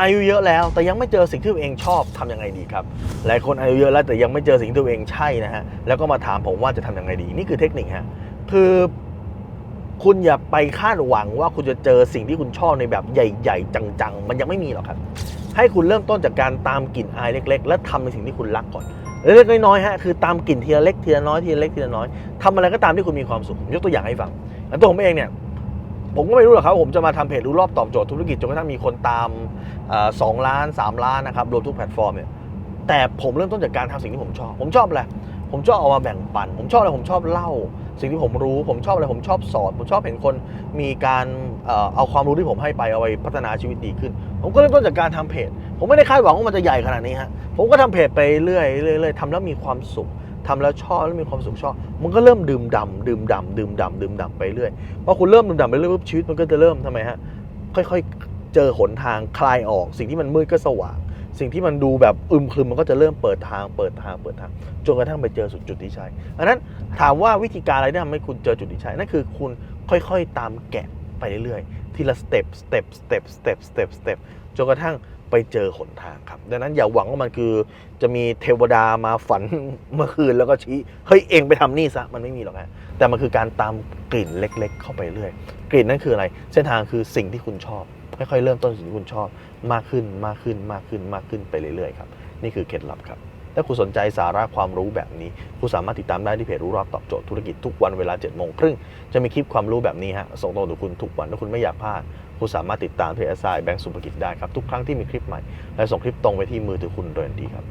อายุเยอะแล้ว แต่ยังไม่เจอสิ่งที่ตัวเองชอบทำยังไงดีครับ หลายคนอายุเยอะแล้วแต่ยังไม่เจอสิ่งที่ตัวเองใช่นะฮะ แล้วก็มาถามผมว่าจะทำยังไงดี นี่คือเทคนิคฮะ คือคุณอย่าไปคาดหวังว่าคุณจะเจอสิ่งที่คุณชอบในแบบใหญ่ ๆ จังๆ มันยังไม่มีหรอกครับ ให้คุณเริ่มต้นจากการตามกลิ่นอายเล็ก ๆ และทำในสิ่งที่คุณรักก่อน เล็กๆน้อยๆฮะ คือตามกลิ่นทีละเล็กทีละน้อยทีละเล็กทีละน้อยทำอะไรก็ตามที่คุณมีความสุข ยกตัวอย่างให้ฟังตัวผมเองเนี่ย ผมก็ไม่รู้หรอกครับผมจะมาทำเพจรู้รอบตอบโจทย์ธุรกิจจนกระทั่งมีคนตามสองล้าน 3 ล้านนะครับรวมทุกแพลตฟอร์มเนี่ยแต่ผมเริ่มต้นจากการทำสิ่งที่ผมชอบ ผมชอบอะไรผมชอบเอามาแบ่งปัน ผมชอบอะไรผมชอบเล่า สิ่งที่ผมรู้ ผมชอบอะไรผมชอบสอน ผมชอบเห็นคนมีการเอาความรู้ที่ผมให้ไปเอาไปพัฒนาชีวิตดีขึ้น ผมก็เริ่มต้นจากการทำเพจ ผมไม่ได้คาดหวังว่ามันจะใหญ่ขนาดนี้ฮะผมก็ทำเพจไปเรื่อยเรื่อยๆทำแล้วมีความสุข ทำแล้วชอบแล้วมีความสุขชอบ มันก็เริ่มดื่มด่ำดื่มด่ำดื่มด่ำดื่มด่ำไปเรื่อยพอคุณเริ่มดื่มด่ำไปเรื่อยปุ๊บชีวิตมันก็จะเริ่มทำไมฮะค่อยๆเจอหนทางคลายออก สิ่งที่มันมืดก็สว่าง สิ่งที่มันดูแบบอึมครึมมันก็จะเริ่มเปิดทางเปิดทางเปิดทางจนกระทั่งไปเจอสุดจุดที่ใช่อันนั้นถามว่าวิธีการอะไรที่ทำให้คุณเจอจุดที่ใช่นั่นคือคุณค่อยๆตามแกะไปเรื่อยๆทีละสเต็ปสเต็ปสเต็ปสเต็ปสเต็ปสเต็ปจนกระทั่ง ไปเจอหนทางครับ ดังนั้นอย่าหวังว่ามันคือจะมีเทวดามาฝันเมื่อคืนแล้วก็ชี้เฮ้ยเองไปทำนี่ซะมันไม่มีหรอกฮะแต่มันคือการตามกลิ่นเล็ก ๆ เข้าไปเรื่อย กลิ่นนั่นคืออะไร เส้นทางคือสิ่งที่คุณชอบค่อยๆเริ่มต้นสิ่งที่คุณชอบ มากขึ้นมากขึ้นมากขึ้นมากขึ้นไปเรื่อยๆครับนี่คือเคล็ดลับครับ ถ้าคุณสนใจสาระความรู้แบบนี้ คุณสามารถติดตามได้ที่เพจรู้รอบตอบโจทย์ธุรกิจทุกวันเวลา7จ็ดโมงครึ่งจะมีคลิปความรู้แบบนี้ฮะส่งตรงถึงคุณทุกวันถ้าคุณไม่อยากพลาดคุณสามารถติดตามเพจ SI แบงก์สุภกิจได้ครับทุกครั้งที่มีคลิปใหม่และส่งคลิปตรงไปที่มือถือคุณโดยทันทีครับ